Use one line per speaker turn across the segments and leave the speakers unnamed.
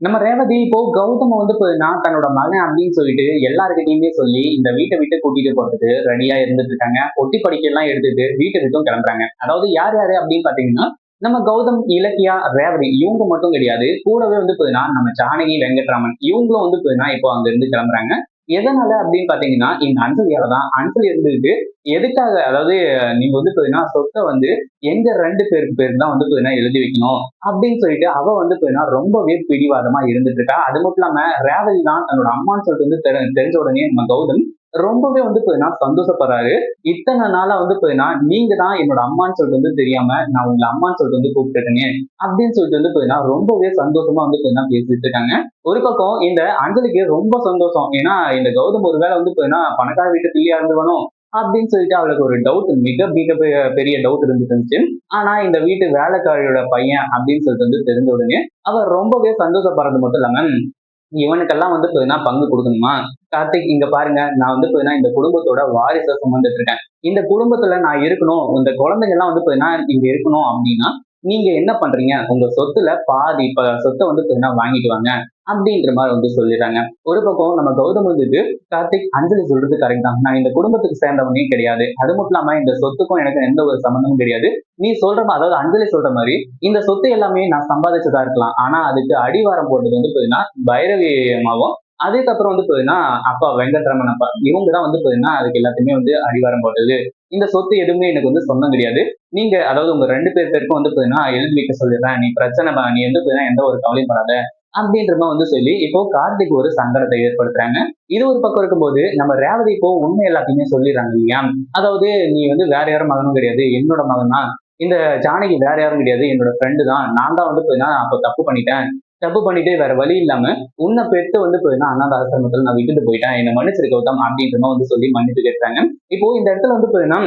நம்ம ரேவதி இப்போ கௌதம் வந்து போயின்னா தன்னோட மகன் அப்படின்னு சொல்லிட்டு எல்லாருக்கிட்டையுமே சொல்லி இந்த வீட்டை விட்டு கூட்டிட்டு போறதுக்கு ரெடியா இருந்துட்டு இருக்காங்க. ஒட்டி படிக்கலாம் எடுத்துட்டு வீட்டை விட்டும் கிளம்புறாங்க. அதாவது யார் யாரு அப்படின்னு பாத்தீங்கன்னா நம்ம கௌதம் இலக்கியா ரேவதி இவங்க மட்டும் கிடையாது. கூடவே வந்து போதுனா நம்ம ஜானகி வெங்கட்ராமன் இவங்களும் வந்து போதுனா இப்போ அங்க இருந்து கிளம்புறாங்க. எதனால அப்படின்னு பாத்தீங்கன்னா இந்த அஞ்சலியால தான் அஞ்சலி இருந்துட்டு எதுக்காக அதாவது நீங்க வந்து பாத்தீங்கன்னா சொத்தை வந்து எங்க ரெண்டு பேருக்கு பேர் தான் வந்து பாத்தீங்கன்னா எழுதி வைக்கணும் அப்படின்னு சொல்லிட்டு அவ வந்து பாத்தீங்கன்னா ரொம்பவே பிடிவாதமா இருந்துட்டு இருக்கா. அது மட்டும் இல்லாம ரேவல் தான் தன்னோட அம்மான்னு சொல்லிட்டு வந்து தெரிஞ்ச உடனே நம்ம கௌதம் ரொம்பவே வந்து போயின்னா சந்தோஷப்படுறாரு. இத்தனை நாளா வந்து போயின்னா நீங்க தான் என்னோட அம்மான்னு சொல்லிட்டு வந்து தெரியாம நான் உங்களை அம்மான்னு சொல்லிட்டு வந்து கூப்பிட்டுருக்கேன் அப்படின்னு சொல்லிட்டு வந்து போயின்னா ரொம்பவே சந்தோஷமா வந்து போயின்னா பேசிட்டு இருக்காங்க. ஒரு பக்கம் இந்த அஞ்சலிக்கு ரொம்ப சந்தோஷம். ஏன்னா இந்த கௌதம் ஒரு வேலை வந்து போயின்னா பணக்கார வீட்டு பிள்ளையா இருந்துவனும் அப்படின்னு சொல்லிட்டு அவளுக்கு ஒரு டவுட் மிக மிக பெரிய டவுட் இருந்துட்டு இருந்துச்சு. ஆனா இந்த வீட்டு வேலைக்காரியோட பையன் அப்படின்னு சொல்லிட்டு வந்து தெரிஞ்ச உடனே அவ ரொம்பவே சந்தோஷப்படுறது மட்டும் இல்லாம இவனுக்கெல்லாம் வந்து போயின்னா பங்கு கொடுக்கணுமா? கார்த்திக் இங்க பாருங்க. நான் வந்து பாத்தீங்கன்னா இந்த குடும்பத்தோட வாரிசை சுமந்துட்டு இருக்கேன் இந்த குடும்பத்துல நான் இருக்கணும். இந்த குழந்தைங்க எல்லாம் வந்து பாத்தீங்கன்னா இங்க இருக்கணும் அப்படின்னா நீங்க என்ன பண்றீங்க? உங்க சொத்துல பாதி இப்ப சொத்தை வந்து பாத்தீங்கன்னா வாங்கிட்டு வாங்க அப்படின்ற மாதிரி வந்து சொல்லிடுறாங்க. ஒரு பக்கம் நம்ம கௌதம் வந்துட்டு கார்த்திக் அஞ்சலி சொல்றது கரெக்ட் தான். நான் இந்த குடும்பத்துக்கு சேர்ந்தவனே கிடையாது. அது மட்டும் இல்லாம இந்த சொத்துக்கும் எனக்கு எந்த ஒரு சம்மந்தமும் கிடையாது. நீ சொல்ற மாதிரி அதாவது அஞ்சலி சொல்ற மாதிரி இந்த சொத்து எல்லாமே நான் சம்பாதிச்சதா இருக்கலாம். ஆனா அதுக்கு அடிவாரம் போட்டது வந்து பாத்தீங்கன்னா பைரவி அம்மாவும் அதுக்கப்புறம் வந்து போயின்னா அப்பா வெங்கட்ரமன் அப்பா இவங்க தான் வந்து போயின்னா அதுக்கு எல்லாத்தையுமே வந்து அடிவாரம் போட்டது. இந்த சொத்து எதுவுமே எனக்கு வந்து சொந்தம் கிடையாது. நீங்க அதாவது உங்க ரெண்டு பேர் பேருக்கும் வந்து போயின்னா எழுதி வைக்க சொல்லிடுறேன். நீ பிரச்சனை நீ வந்து போயின்னா எந்த ஒரு கவலையும் படாத அப்படின்ற மாதிரி வந்து சொல்லி இப்போ கார்த்திக் ஒரு சங்கடத்தை ஏற்படுத்துறாங்க. இது ஒரு பக்கம் இருக்கும்போது நம்ம ரேவதி இப்போ உண்மை எல்லாத்தையுமே சொல்லிடுறாங்க இல்லையா? அதாவது நீ வந்து வேற யாரும் மகனும் கிடையாது. என்னோட மகன் தான் இந்த ஜானகி வேற யாரும் கிடையாது. என்னோட ஃப்ரெண்டு தான். நான் தான் வந்து போயின்னா அப்போ தப்பு பண்ணிட்டேன். தப்பு பண்ணிட்டு வேற வழி இல்லாம உன்னை பெற்று வந்து போயிருந்தா அனாத ஆசிரமத்துல நான் விட்டுட்டு போயிட்டேன். என்னை மன்னிச்சிருக்க கௌதம் அப்படின்ற வந்து சொல்லி மன்னிப்பு கேட்டாங்க. இப்போ இந்த இடத்துல வந்து போயிருந்தா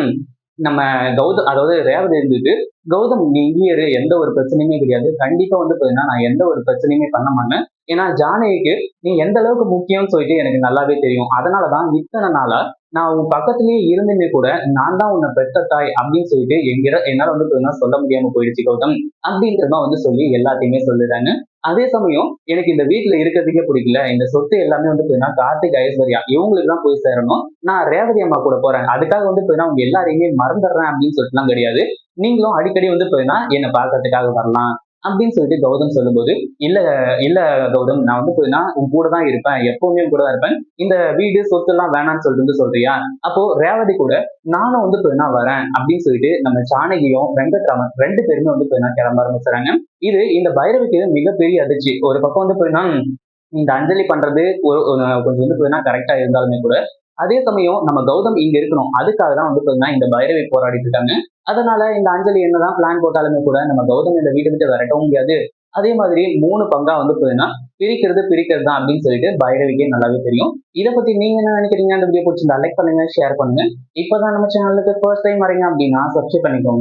நம்ம கௌதம் அதாவது ரேவதி இருந்துட்டு கௌதம் நீ இங்கே இரு எந்த ஒரு பிரச்சனையுமே கிடையாது. கண்டிப்பா வந்து போயின்னா நான் எந்த ஒரு பிரச்சனையுமே பண்ண மாட்டேன். ஏன்னா ஜானகிக்கு நீ எந்த அளவுக்கு முக்கியம்னு சொல்லிட்டு எனக்கு நல்லாவே தெரியும். அதனாலதான் இத்தனை நாளா நான் உன் பக்கத்துலயே இருந்துமே கூட நான் தான் உன்னை பெற்ற தாய் அப்படின்னு சொல்லிட்டு எங்கிற என்னால வந்து போயின்னா சொல்ல முடியாம போயிடுச்சு கௌதம் அப்படின்றத வந்து சொல்லி எல்லாத்தையுமே சொல்லிடுறாங்க அதே சமயம் எனக்கு இந்த வீட்டுல இருக்கிறதுக்கே பிடிக்கல. இந்த சொத்து எல்லாமே வந்து பார்த்தீங்கன்னா கார்த்திக் ஐஸ்வர்யா இவங்களுக்கு தான் போய் சேரணும். நான் ரேவதி அம்மா கூட போறேன். அதுக்காக வந்து போயின்னா அவங்க எல்லாரையுமே மறந்துடுறேன் அப்படின்னு சொல்லிட்டுலாம் கிடையாது. நீங்களும் அடிக்கடி வந்து போயின்னா என்னை பார்க்கறதுக்காக வரலாம். அப்படின்னு சொல்லிட்டு கௌதம் சொல்லும்போது இல்ல இல்ல கௌதம் நான் வந்து நான் உன் கூட தான் இருப்பேன் எப்பவுமே கூட தான் இருப்பேன். இந்த வீடு சொத்து எல்லாம் வேணாம்னு சொல்லிட்டு வந்து சொல்றியா? அப்போ ரேவதி கூட நானும் வந்து நான் வரேன் அப்படின்னு சொல்லிட்டு நம்ம ஜானகியும் வெங்கட்ராமன் ரெண்டு பேருமே வந்து நான் கிளம்ப ஆரம்பிச்சுறாங்க இது இந்த பைரவிக்கு மிகப்பெரிய அதிர்ச்சி. ஒரு பக்கம் வந்து போயின்னா இந்த அஞ்சலி பண்றது ஒரு கொஞ்சம் வந்து போய் கரெக்டா இருந்தாலுமே கூட அதே சமயம் நம்ம கௌதம் இங்க இருக்கணும். அதுக்காக தான் வந்து பாத்தீங்கன்னா இந்த பைரவி போராடிட்டு இருக்காங்க. அதனால இந்த அஞ்சலி என்னதான் பிளான் போட்டாலுமே கூட நம்ம கௌதம் இந்த வீட்டை விட்டு விரட்டவும் முடியாது. அதே மாதிரி மூணு பங்கா வந்து போயின்னா பிரிக்கிறது பிரிக்கிறது தான் அப்படின்னு சொல்லிட்டு பைரவிக்கே நல்லாவே தெரியும். இதை பத்தி நீங்க என்ன நினைக்கிறீங்க? அந்த வீடியோ பிடிச்சிருந்தா லைக் பண்ணுங்க ஷேர் பண்ணுங்க. இப்பதான் நம்ம சேனலுக்கு ஃபர்ஸ்ட் டைம் வரீங்க அப்படின்னா சப்ஸ்கிரைப் பண்ணிக்கோங்க.